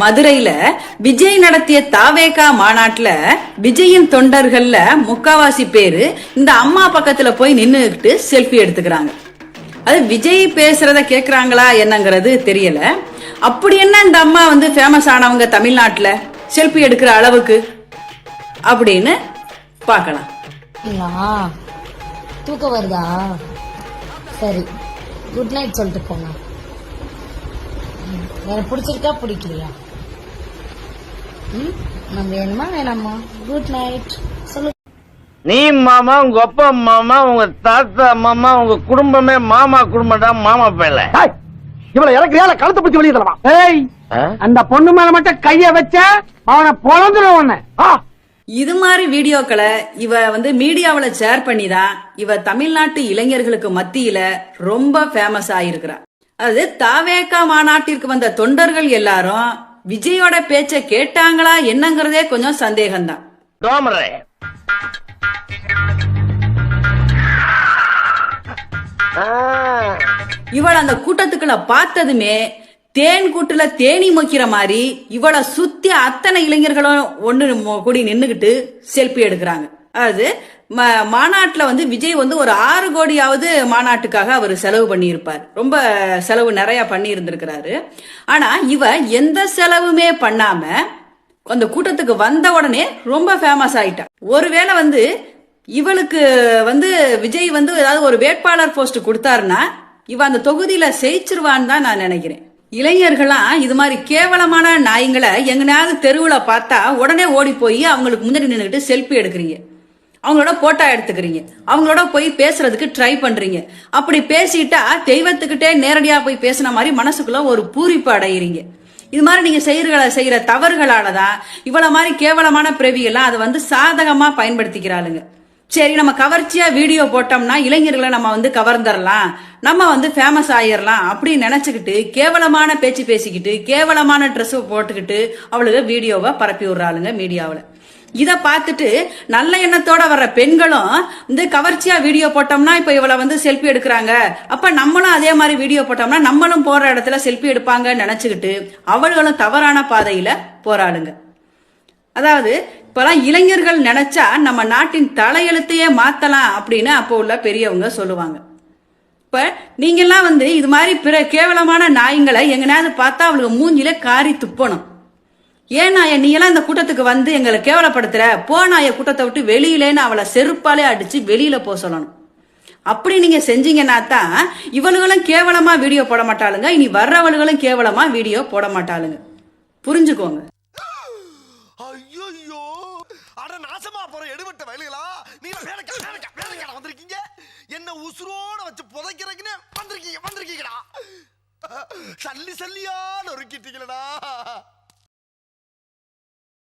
மதுரையில விஜய் நடத்திய தாவேகா மாநாட்டுல விஜயின் தொண்டர்கள்ல முக்காவாசி பேரு இந்த அம்மா பக்கத்துல போய் நின்னுகிட்டு செல்ஃபி எடுத்துக்கிறாங்க. அது விஜய் பேசுறத கேக்குறாங்களா என்னங்கிறது தெரியல. அப்படி என்ன இந்த அம்மா வந்து ஃபேமஸ் ஆனவங்க தமிழ்நாட்டுல செல்ஃபி எடுக்கிற அளவுக்கு? அப்படின்னு பார்க்கலாம். தூக்கம் வருதா? சரி குட் நைட் சொல்லிட்டு போங்க ம், பிடிச்சிருக்கா பிடிக்கலையா? ம்? நம்ம வேணுமா வேணாமா? குட் நைட் சொல்லு. நீ மாமா உங்க அப்பா மாமா உங்க தாத்தா மாமா உங்க குடும்பமே மாமா குடும்பம் தான் மாமா பேல இவள இறக்குறியா கழுத்து பிடிச்சி வெளியே தரலாம் ஏய் அந்த பொண்ணு மேல மட்டும் கைய வச்ச அவனை பொழந்துடும் உன்னை. ஆ. இது மாதிரி வீடியோக்களை இவ வந்து மீடியாவுல ஷேர் பண்ணி தான் இவ தமிழ்நாட்டு இளைஞர்களுக்கு மத்தியில ரொம்ப ஃபேமஸ் ஆயிருக்கிறா அது தாவேகா மாநாட்டிற்கு வந்த தொண்டர்கள் எல்லாரும் விஜயோட பேச்ச கேட்டாங்களா என்னங்கிறதே கொஞ்சம் சந்தேகம்தான். இவள அந்த கூட்டத்துக்குள்ள பார்த்ததுமே தேன் கூட்டுல தேனி மொக்கிற மாதிரி இவள சுத்தி அத்தனை இளைஞர்களும் ஒண்ணு கூடி நின்னுகிட்டு செல்ஃபி எடுக்கிறாங்க. அது மாநாட்டில் வந்து விஜய் வந்து ஒரு ஆறு கோடியாவது மாநாட்டுக்காக அவர் செலவு பண்ணியிருப்பார். ரொம்ப செலவு நிறையா பண்ணியிருந்திருக்கிறாரு. ஆனால் ஆனா இவ எந்த செலவுமே பண்ணாமல் அந்த கூட்டத்துக்கு வந்த உடனே ரொம்ப ஃபேமஸ் ஆயிட்டா. ஒருவேளை வந்து இவளுக்கு வந்து விஜய் வந்து ஏதாவது ஒரு வேட்பாளர் போஸ்ட் கொடுத்தாருன்னா இவ அந்த தொகுதியில ஜெயிச்சிருவான்னு தான் நான் நினைக்கிறேன். இளைஞர்களாம் இது மாதிரி கேவலமான நாய்ங்களை எங்கனையாவது தெருவில் பார்த்தா உடனே ஓடி போய் அவங்களுக்கு முன்னாடி நின்றுக்கிட்டு செல்ஃபி எடுக்கிறீங்க. அவங்களோட போட்டோ எடுத்துக்கிறீங்க. அவங்களோட போய் பேசுறதுக்கு ட்ரை பண்றீங்க. அப்படி பேசிட்டா தெய்வத்துக்கிட்டே நேரடியா போய் பேசின மாதிரி மனசுக்குள்ள ஒரு பூரிப்பு அடையிறீங்க. இது மாதிரி நீங்க செய்யற செய்யற தவறுகளால தான் இவ்வளவு மாதிரி கேவலமான பிரவிகள்லாம் அதை வந்து சாதகமா பயன்படுத்திக்கிறாளுங்க. சரி நம்ம கவர்ச்சியா வீடியோ போட்டோம்னா இளைஞர்களை நம்ம வந்து கவர்ந்துடலாம் நம்ம வந்து ஃபேமஸ் ஆயிடலாம் அப்படின்னு நினைச்சுக்கிட்டு கேவலமான பேச்சு பேசிக்கிட்டு கேவலமான ட்ரெஸ் போட்டுக்கிட்டு அவளுக்கு வீடியோவை பரப்பி விடுறாளுங்க மீடியாவில் இதை பார்த்துட்டு நல்ல எண்ணத்தோட வர்ற பெண்களும் இந்த கவர்ச்சியா வீடியோ போட்டோம்னா இப்ப இவளை வந்து செல்ஃபி எடுக்கிறாங்க. அப்ப நம்மளும் அதே மாதிரி வீடியோ போட்டோம்னா நம்மளும் போற இடத்துல செல்ஃபி எடுப்பாங்கன்னு நினைச்சுக்கிட்டு அவர்களும் தவறான பாதையில போராடுங்க. அதாவது இப்பெல்லாம் இளைஞர்கள் நினைச்சா நம்ம நாட்டின் தலையெழுத்தையே மாத்தலாம் அப்படின்னு அப்போ உள்ள பெரியவங்க சொல்லுவாங்க. இப்ப நீங்கெல்லாம் வந்து இது மாதிரி பிற கேவலமான நாய்ங்களை எங்கனாவது பார்த்தா அவளுக்கு மூஞ்சில காரி துப்பணும். ஏன் நாய நீ எல்லாம் இந்த கூட்டத்துக்கு வந்து எங்களை கேவலப்படுத்துற? போ நாய கூட்டத்தை விட்டு வெளியிலேன்னு அவளை செருப்பாலே அடிச்சு வெளியில போக சொல்லணும். அப்படி நீங்க செஞ்சீங்கன்னா தான் இவளுகளும் கேவலமா வீடியோ போட மாட்டாளுங்க. இனி வர்றவளுகளும் கேவலமா வீடியோ போட மாட்டாளுங்க. புரிஞ்சுக்கோங்க. ஐயோ அட நாசமா போற எடுபட்ட வயலுகளா? நீங்க வந்திருக்கீங்க? என்ன உசுரோட வச்சு புதைக்கிறதுக்குன்னு வந்திருக்கீங்க வந்திருக்கீங்களா சல்லி சல்லியா நொறுக்கிட்டீங்களடா